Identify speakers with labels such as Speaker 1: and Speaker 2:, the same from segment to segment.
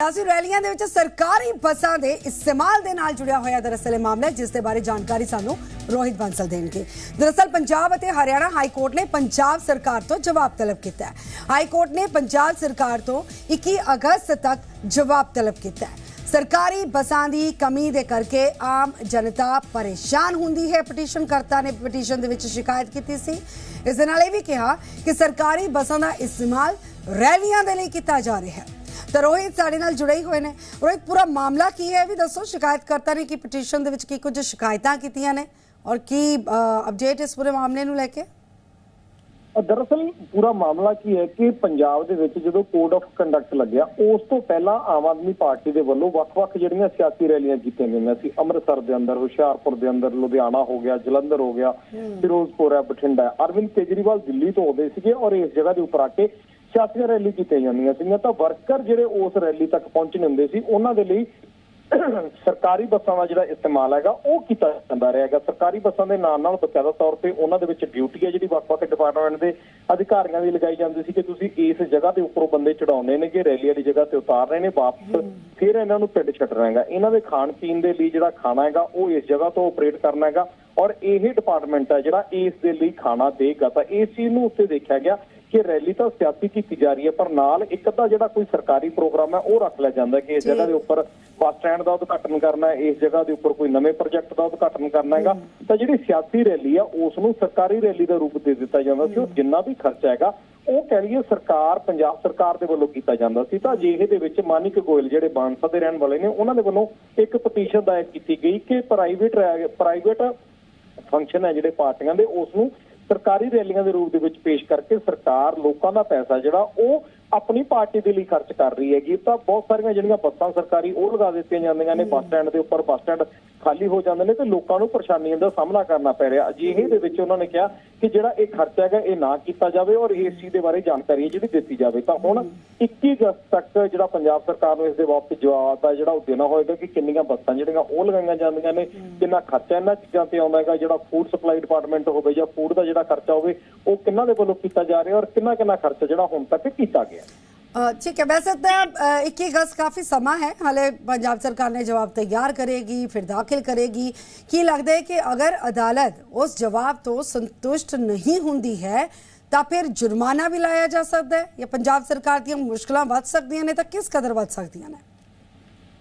Speaker 1: ਸਿਆਸੀ ਰੈਲੀਆਂ ਦੇ ਵਿੱਚ ਸਰਕਾਰੀ ਬੱਸਾਂ ਦੇ ਇਸਤੇਮਾਲ ਦੇ ਨਾਲ ਜੁੜਿਆ ਹੋਇਆ ਦਰਅਸਲ ਇਹ ਮਾਮਲਾ ਹੈ, ਜਿਸ ਦੇ ਬਾਰੇ ਜਾਣਕਾਰੀ ਸਾਨੂੰ ਰੋਹਿਤ ਬਾਂਸਲ ਦੇਣਗੇ। ਦਰਅਸਲ ਪੰਜਾਬ ਅਤੇ ਹਰਿਆਣਾ ਹਾਈ ਕੋਰਟ ਨੇ ਪੰਜਾਬ ਸਰਕਾਰ ਤੋਂ ਜਵਾਬ ਤਲਬ ਕੀਤਾ ਹੈ। ਹਾਈ ਕੋਰਟ ਨੇ ਪੰਜਾਬ ਸਰਕਾਰ ਤੋਂ 21 ਅਗਸਤ ਤੱਕ ਜਵਾਬ ਤਲਬ ਕੀਤਾ ਹੈ। ਸਰਕਾਰੀ ਬੱਸਾਂ ਦੀ ਕਮੀ ਦੇ ਕਰਕੇ ਆਮ ਜਨਤਾ ਪਰੇਸ਼ਾਨ ਹੁੰਦੀ ਹੈ ਪਟੀਸ਼ਨ ਕਰਤਾ ਨੇ ਪਟੀਸ਼ਨ ਦੇ ਵਿੱਚ ਸ਼ਿਕਾਇਤ ਕੀਤੀ ਸੀ। ਇਸ ਦੇ ਨਾਲ ਇਹ ਵੀ ਕਿਹਾ ਕਿ ਸਰਕਾਰੀ ਬੱਸਾਂ ਦਾ ਇਸਤੇਮਾਲ ਰੈਲੀਆਂ ਦੇ ਲਈ ਕੀਤਾ ਜਾ ਰਿਹਾ ਹੈ। ਤਾਂ ਰੋਹਿਤ ਸਾਡੇ ਨਾਲ ਜੁੜੇ ਹੋਏ ਨੇ। ਰੋਹਿਤ ਪੂਰਾ ਮਾਮਲਾ ਕੀ ਹੈ? ਵੀ ਦੱਸੋ ਸ਼ਿਕਾਇਤਕਰਤਾ ਨੇ ਕੀ ਪਟੀਸ਼ਨ ਦੇ ਵਿੱਚ ਕੀ ਕੁਝ ਸ਼ਿਕਾਇਤਾਂ ਕੀਤੀਆਂ ਨੇ? ਔਰ ਕੀ ਅਪਡੇਟ ਇਸ ਪੂਰੇ ਮਾਮਲੇ ਨੂੰ ਲੈ ਕੇ?
Speaker 2: ਦਰਅਸਲ ਪੂਰਾ ਮਾਮਲਾ ਕੀ ਹੈ ਕਿ ਪੰਜਾਬ ਦੇ ਵਿੱਚ ਜਦੋਂ ਕੋਡ ਆਫ ਕੰਡਕਟ ਲੱਗਿਆ ਉਸ ਤੋਂ ਪਹਿਲਾਂ ਆਮ ਆਦਮੀ ਪਾਰਟੀ ਦੇ ਵੱਲੋਂ ਵੱਖ-ਵੱਖ ਜਿਹੜੀਆਂ ਸਿਆਸੀ ਰੈਲੀਆਂ ਕੀਤੀਆਂ ਗਈਆਂ ਸੀ। ਅੰਮ੍ਰਿਤਸਰ ਦੇ ਅੰਦਰ ਹੁਸ਼ਿਆਰਪੁਰ ਦੇ ਅੰਦਰ ਲੁਧਿਆਣਾ ਹੋ ਗਿਆ ਜਲੰਧਰ ਹੋ ਗਿਆ ਫਿਰੋਜ਼ਪੁਰ ਹੈ ਬਠਿੰਡਾ ਹੈ। ਅਰਵਿੰਦ ਕੇਜਰੀਵਾਲ ਦਿੱਲੀ ਤੋਂ ਆਉਂਦੇ ਸੀਗੇ ਔਰ ਇਸ ਜਗ੍ਹਾ ਦੇ ਉੱਪਰ ਆ ਕੇ ਸਿਆਸੀਆਂ ਰੈਲੀ ਕੀਤੀਆਂ ਜਾਂਦੀਆਂ ਸੀਗੀਆਂ, ਤਾਂ ਵਰਕਰ ਜਿਹੜੇ ਉਸ ਰੈਲੀ ਤੱਕ ਪਹੁੰਚਣੇ ਹੁੰਦੇ ਸੀ, ਉਹਨਾਂ ਦੇ ਲਈ ਸਰਕਾਰੀ ਬੱਸਾਂ ਦਾ ਜਿਹੜਾ ਇਸਤੇਮਾਲ ਹੈਗਾ, ਉਹ ਕੀਤਾ ਜਾਂਦਾ ਰਿਹਾ ਸਰਕਾਰੀ ਬੱਸਾਂ ਦੇ ਨਾਲ ਨਾਲ ਬਕਾਇਦਾ ਤੌਰ ਤੇ ਉਹਨਾਂ ਦੇ ਵਿੱਚ ਡਿਊਟੀ ਹੈ, ਜਿਹੜੀ ਵੱਖ-ਵੱਖ ਡਿਪਾਰਟਮੈਂਟ ਦੇ ਅਧਿਕਾਰੀਆਂ ਦੀ ਲਗਾਈ ਜਾਂਦੀ ਸੀ ਕਿ ਤੁਸੀਂ ਇਸ ਜਗ੍ਹਾ ਦੇ ਉੱਪਰੋਂ ਬੰਦੇ ਚੜਾਉਣੇ ਨੇ ਕਿ ਰੈਲੀ ਵਾਲੀ ਜਗ੍ਹਾ ਤੇ ਉਤਾਰ ਰਹੇ ਨੇ ਵਾਪਸ, ਫਿਰ ਇਹਨਾਂ ਨੂੰ ਪਿੰਡ ਛੱਡਣਾ ਹੈਗਾ। ਇਹਨਾਂ ਦੇ ਖਾਣ ਪੀਣ ਦੇ ਲਈ ਜਿਹੜਾ ਖਾਣਾ ਹੈਗਾ, ਉਹ ਇਸ ਜਗ੍ਹਾ ਤੋਂ ਆਪਰੇਟ ਕਰਨਾ ਹੈਗਾ। ਔਰ ਇਹ ਡਿਪਾਰਟਮੈਂਟ ਹੈ ਜਿਹੜਾ ਇਸ ਦੇ ਲਈ ਖਾਣਾ ਦੇਗਾ ਤਾਂ ਇਸ ਚੀਜ਼ ਨੂੰ ਉੱਤੇ ਦੇਖਿਆ ਗਿਆ ਕਿ ਰੈਲੀ ਤਾਂ ਸਿਆਸੀ ਕੀਤੀ ਜਾ ਰਹੀ ਹੈ ਪਰ ਨਾਲ ਇੱਕ ਅੱਧਾ ਜਿਹੜਾ ਕੋਈ ਸਰਕਾਰੀ ਪ੍ਰੋਗਰਾਮ ਹੈ ਉਹ ਰੱਖ ਲਿਆ ਜਾਂਦਾ ਕਿ ਇਸ। ਜਗ੍ਹਾ ਦੇ ਉੱਪਰ ਬੱਸ ਸਟੈਂਡ ਦਾ ਉਦਘਾਟਨ ਕਰਨਾ ਹੈ ਇਸ ਜਗ੍ਹਾ ਦੇ ਉੱਪਰ ਕੋਈ ਨਵੇਂ ਪ੍ਰੋਜੈਕਟ ਦਾ ਉਦਘਾਟਨ ਕਰਨਾ ਹੈਗਾ। ਤਾਂ ਜਿਹੜੀ ਸਿਆਸੀ ਰੈਲੀ ਆ ਉਸ ਨੂੰ ਸਰਕਾਰੀ ਰੈਲੀ ਦਾ ਰੂਪ ਦੇ ਦਿੱਤਾ ਜਾਂਦਾ ਸੀ ਉਹ ਜਿੰਨਾ ਵੀ ਖਰਚਾ ਹੈਗਾ ਉਹ ਕਹਿ ਲਈਏ ਸਰਕਾਰ ਪੰਜਾਬ ਸਰਕਾਰ ਦੇ ਵੱਲੋਂ ਕੀਤਾ ਜਾਂਦਾ ਸੀ। ਤਾਂ ਅਜਿਹੇ ਦੇ ਵਿੱਚ ਮਾਨਿਕ ਗੋਇਲ ਜਿਹੜੇ ਬਾਂਸਾ ਦੇ ਰਹਿਣ ਵਾਲੇ ਨੇ ਉਹਨਾਂ ਦੇ ਵੱਲੋਂ ਇੱਕ ਪਟੀਸ਼ਨ ਦਾਇਰ ਕੀਤੀ ਗਈ ਕਿ ਪ੍ਰਾਈਵੇਟ ਪ੍ਰਾਈਵੇਟ ਫੰਕਸ਼ਨ ਹੈ ਜਿਹੜੇ ਪਾਰਟੀਆਂ ਦੇ ਉਸ ਨੂੰ ਸਰਕਾਰੀ ਰੈਲੀਆਂ ਦੇ ਰੂਪ ਦੇ ਵਿੱਚ ਪੇਸ਼ ਕਰਕੇ ਸਰਕਾਰ ਲੋਕਾਂ ਦਾ ਪੈਸਾ ਜਿਹੜਾ ਉਹ ਆਪਣੀ ਪਾਰਟੀ ਦੇ ਲਈ ਖਰਚ ਕਰ ਰਹੀ ਹੈਗੀ। ਤਾਂ ਬਹੁਤ ਸਾਰੀਆਂ ਜਿਹੜੀਆਂ ਬੱਸਾਂ ਸਰਕਾਰੀ ਉਹ ਲਗਾ ਦਿੱਤੀਆਂ ਜਾਂਦੀਆਂ ਨੇ ਬੱਸ ਸਟੈਂਡ ਦੇ ਉੱਪਰ ਬੱਸ ਸਟੈਂਡ ਖਾਲੀ ਹੋ ਜਾਂਦੇ ਨੇ ਤੇ ਲੋਕਾਂ ਨੂੰ ਪਰੇਸ਼ਾਨੀਆਂ ਦਾ ਸਾਹਮਣਾ ਕਰਨਾ ਪੈ ਰਿਹਾ। ਅਜਿਹੇ ਦੇ ਵਿੱਚ ਉਹਨਾਂ ਨੇ ਕਿਹਾ ਕਿ ਜਿਹੜਾ ਇਹ ਖਰਚਾ ਹੈਗਾ ਇਹ ਨਾ ਕੀਤਾ ਜਾਵੇ ਔਰ ਇਸ ਚੀਜ਼ ਦੇ ਬਾਰੇ ਜਾਣਕਾਰੀ ਜਿਹੜੀ ਦਿੱਤੀ ਜਾਵੇ। ਤਾਂ ਹੁਣ 21 ਅਗਸਤ ਤੱਕ ਜਿਹੜਾ ਪੰਜਾਬ ਸਰਕਾਰ ਨੂੰ ਇਸ ਦੇ ਬਾਬਤ ਜਵਾਬ ਦਾ ਜਿਹੜਾ ਉਹ ਦੇਣਾ ਹੋਏਗਾ ਕਿ ਕਿੰਨੀਆਂ ਬੱਸਾਂ ਜਿਹੜੀਆਂ ਉਹ ਲਗਾਈਆਂ ਜਾਂਦੀਆਂ ਨੇ, ਕਿੰਨਾ ਖਰਚਾ ਇਹਨਾਂ ਚੀਜ਼ਾਂ ਤੇ ਆਉਂਦਾ ਹੈਗਾ, ਜਿਹੜਾ ਫੂਡ ਸਪਲਾਈ ਡਿਪਾਰਟਮੈਂਟ ਹੋਵੇ ਜਾਂ ਫੂਡ ਦਾ ਜਿਹੜਾ ਖਰਚਾ ਹੋਵੇ, ਉਹ ਕਿੰਨਾਂ ਦੇ ਵੱਲੋਂ ਕੀਤਾ ਜਾ ਰਿਹਾ ਔਰ ਕਿੰਨਾ ਕਿੰਨਾ ਖਰਚਾ ਜਿਹੜਾ ਹੁਣ ਤੱਕ ਕੀਤਾ ਗਿਆ।
Speaker 1: ਅ, ਠੀਕ ਹੈ ਵੈਸੇ ਤਾਂ ਅ, 21 ਅਗਸਤ ਕਾਫੀ ਸਮਾਂ ਹੈ ਹਾਲੇ ਪੰਜਾਬ ਸਰਕਾਰ ਨੇ ਜਵਾਬ ਤਿਆਰ ਕਰੇਗੀ ਫਿਰ ਦਾਖਲ ਕਰੇਗੀ। ਕੀ ਲੱਗਦਾ ਹੈ ਕਿ ਅਗਰ ਅਦਾਲਤ ਉਸ ਜਵਾਬ ਤੋਂ ਸੰਤੁਸ਼ਟ ਨਹੀਂ ਹੁੰਦੀ ਹੈ ਤਾਂ ਫਿਰ ਜੁਰਮਾਨਾ ਵੀ ਲਾਇਆ ਜਾ ਸਕਦਾ ਹੈ ਜਾਂ ਪੰਜਾਬ ਸਰਕਾਰ ਦੀਆਂ ਮੁਸ਼ਕਲਾਂ ਵੱਧ ਸਕਦੀਆਂ ਨੇ ਤਾਂ ਕਿਸ ਕਦਰ ਵੱਧ ਸਕਦੀਆਂ ਨੇ?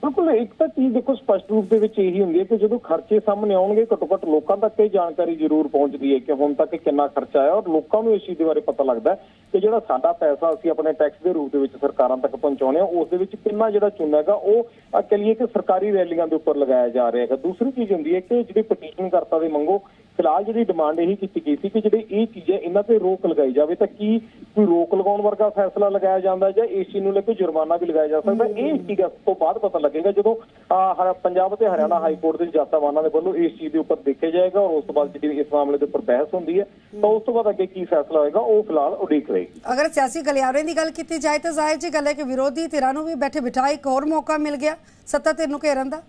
Speaker 2: ਬਿਲਕੁਲ, ਇੱਕ ਤਾਂ ਚੀਜ਼ ਦੇਖੋ ਸਪਸ਼ਟ ਰੂਪ ਦੇ ਵਿੱਚ ਇਹੀ ਹੁੰਦੀ ਹੈ ਕਿ ਜਦੋਂ ਖਰਚੇ ਸਾਹਮਣੇ ਆਉਣਗੇ ਘੱਟੋ ਘੱਟ ਲੋਕਾਂ ਤੱਕ ਇਹ ਜਾਣਕਾਰੀ ਜ਼ਰੂਰ ਪਹੁੰਚਦੀ ਹੈ ਕਿ ਹੁਣ ਤੱਕ ਕਿੰਨਾ ਖਰਚਾ ਆਇਆ ਔਰ ਲੋਕਾਂ ਨੂੰ ਇਸ ਚੀਜ਼ ਦੇ ਬਾਰੇ ਪਤਾ ਲੱਗਦਾ ਕਿ ਜਿਹੜਾ ਸਾਡਾ ਪੈਸਾ ਅਸੀਂ ਆਪਣੇ ਟੈਕਸ ਦੇ ਰੂਪ ਦੇ ਵਿੱਚ ਸਰਕਾਰਾਂ ਤੱਕ ਪਹੁੰਚਾਉਂਦੇ ਆ, ਉਸ ਦੇ ਵਿੱਚ ਕਿੰਨਾ ਜਿਹੜਾ ਚੁਣਾ ਹੈਗਾ, ਉਹ ਅਹ ਕਹਿ ਲਈਏ ਕਿ ਸਰਕਾਰੀ ਰੈਲੀਆਂ ਦੇ ਉੱਪਰ ਲਗਾਇਆ ਜਾ ਰਿਹਾ ਹੈਗਾ। ਦੂਸਰੀ ਚੀਜ਼ ਹੁੰਦੀ ਹੈ ਕਿ ਜਿਹੜੀ ਪਟੀਸ਼ਨ ਕਰਤਾ ਦੇ ਮੰਗੋ ਫਿਲਹਾਲ ਜਿਹੜੀ ਡਿਮਾਂਡ ਇਹੀ ਕੀਤੀ ਗਈ ਸੀ ਕਿ ਜਿਹੜੇ ਇਹ ਚੀਜ਼ਾਂ ਇਹਨਾਂ ਤੇ ਰੋਕ ਲਗਾਈ ਜਾਵੇ, ਤਾਂ ਕੀ ਕੋਈ ਰੋਕ ਲਗਾਉਣ ਵਰਗਾ ਫੈਸਲਾ ਲਗਾਇਆ ਜਾਂਦਾ ਜਾਂ ਇਸ ਨੂੰ ਲੈ ਕੇ ਜੁਰਮਾਨਾ ਵੀ ਲਗਾਇਆ ਜਾ ਸਕਦਾ? ਇਹ 21 ਤੋਂ ਬਾਅਦ ਪਤਾ ਲੱਗੇਗਾ ਜਦੋਂ ਪੰਜਾਬ ਅਤੇ ਹਰਿਆਣਾ ਹਾਈ ਕੋਰਟ ਦੇ ਜੱਜਾਵਾਨਾਂ ਦੇ ਵੱਲੋਂ ਇਸ ਚੀਜ਼ ਦੇ ਉੱਪਰ ਦੇਖਿਆ ਜਾਏਗਾ ਔਰ ਉਸ ਤੋਂ ਬਾਅਦ ਜਿਹੜੀ ਇਸ ਮਾਮਲੇ ਦੇ ਉੱਪਰ ਬਹਿਸ ਹੁੰਦੀ ਹੈ, ਤਾਂ ਉਸ ਤੋਂ ਬਾਅਦ ਅੱਗੇ ਕੀ ਫੈਸਲਾ ਹੋਏਗਾ, ਉਹ ਫਿਲਹਾਲ ਉਡੀਕ ਰਹੇਗੀ।
Speaker 1: ਅਗਰ ਸਿਆਸੀ ਗਲਿਆਰੇ ਦੀ ਗੱਲ ਕੀਤੀ ਜਾਏ ਤਾਂ ਜ਼ਾਹਿਰ ਜੀ ਗੱਲ ਹੈ ਕਿ ਵਿਰੋਧੀ ਧਿਰਾਂ ਨੂੰ ਵੀ ਬੈਠੇ ਬਿਠਾਏ ਇੱਕ ਹੋਰ ਮੌਕਾ ਮਿਲ ਗਿਆ, ਸੱਤਾ ਧਿਰ ਨੂੰ ਘੇਰਨ ਦਾ।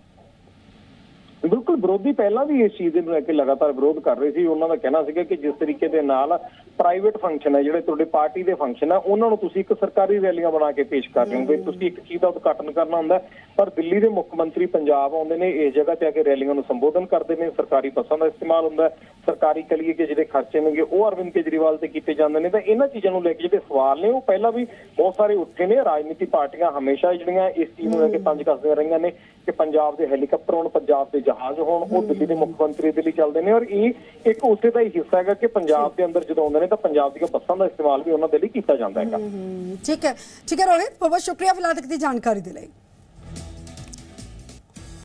Speaker 2: ਬਿਲਕੁਲ ਵਿਰੋਧੀ ਪਹਿਲਾਂ ਵੀ ਇਸ ਚੀਜ਼ ਨੂੰ ਲੈ ਕੇ ਲਗਾਤਾਰ ਵਿਰੋਧ ਕਰ ਰਹੇ ਸੀ। ਉਹਨਾਂ ਦਾ ਕਹਿਣਾ ਸੀਗਾ ਕਿ ਜਿਸ ਤਰੀਕੇ ਦੇ ਨਾਲ ਪ੍ਰਾਈਵੇਟ ਫੰਕਸ਼ਨ ਹੈ ਜਿਹੜੇ ਤੁਹਾਡੇ ਪਾਰਟੀ ਦੇ ਫੰਕਸ਼ਨ ਹੈ ਉਹਨਾਂ ਨੂੰ ਤੁਸੀਂ ਇੱਕ ਸਰਕਾਰੀ ਰੈਲੀਆਂ ਬਣਾ ਕੇ ਪੇਸ਼ ਕਰ ਰਹੇ ਹੋ। ਵੀ ਤੁਸੀਂ ਇੱਕ ਚੀਜ਼ ਦਾ ਉਦਘਾਟਨ ਕਰਨਾ ਹੁੰਦਾ ਪਰ ਦਿੱਲੀ ਦੇ ਮੁੱਖ ਮੰਤਰੀ ਪੰਜਾਬ ਆਉਂਦੇ ਨੇ ਇਸ ਜਗ੍ਹਾ ਤੇ ਆ ਕੇ ਰੈਲੀਆਂ ਨੂੰ ਸੰਬੋਧਨ ਕਰਦੇ ਨੇ। ਸਰਕਾਰੀ ਬੱਸਾਂ ਦਾ ਇਸਤੇਮਾਲ ਹੁੰਦਾ ਸਰਕਾਰੀ ਕਲੀਏ ਕੇ ਜਿਹੜੇ ਖਰਚੇ ਨੇਗੇ ਉਹ ਅਰਵਿੰਦ ਕੇਜਰੀਵਾਲ ਤੇ ਕੀਤੇ ਜਾਂਦੇ ਨੇ। ਤਾਂ ਇਹਨਾਂ ਚੀਜ਼ਾਂ ਨੂੰ ਲੈ ਕੇ ਜਿਹੜੇ ਸਵਾਲ ਨੇ ਉਹ ਪਹਿਲਾਂ ਵੀ ਬਹੁਤ ਸਾਰੇ ਉੱਠੇ ਨੇ। ਰਾਜਨੀਤੀ ਪਾਰਟੀਆਂ ਹਮੇਸ਼ਾ ਜਿਹੜੀਆਂ ਇਸ ਚੀਜ਼ ਨੂੰ ਲੈ ਕੇ ਪੰਜ ਕੱਸਦੀਆਂ ਰਹੀਆਂ ਨੇ ਕਿ ਪੰਜਾਬ ਦੇ ਹੈਲੀਕਾਪਟਰ ਹੋਣ ਪੰਜਾਬ ਦੇ ਜਹਾਜ਼ ਹੋਣ, ਉਹ ਦਿੱਲੀ ਦੇ ਮੁੱਖ ਮੰਤਰੀ ਦੇ ਲਈ ਚੱਲਦੇ ਨੇ ਔਰ ਇਹ ਇੱਕ ਉਸੇ ਦਾ ਹੀ ਹਿੱਸਾ ਹੈਗਾ ਕਿ ਪੰਜਾਬ ਦੇ ਅੰਦਰ ਜਦੋਂ ਆਉਂਦੇ ਨੇ ਤਾਂ ਪੰਜਾਬ ਦੀਆਂ ਬੱਸਾਂ ਦਾ ਇਸਤੇਮਾਲ ਵੀ ਉਹਨਾਂ ਦੇ ਲਈ ਕੀਤਾ ਜਾਂਦਾ ਹੈਗਾ।
Speaker 1: ਠੀਕ ਹੈ। ਠੀਕ ਹੈ ਰੋਹਿਤ, ਬਹੁਤ ਬਹੁਤ ਸ਼ੁਕਰੀਆ ਫਿਲਹਾਲ ਤੱਕ ਦੀ ਜਾਣਕਾਰੀ ਦੇ ਲਈ।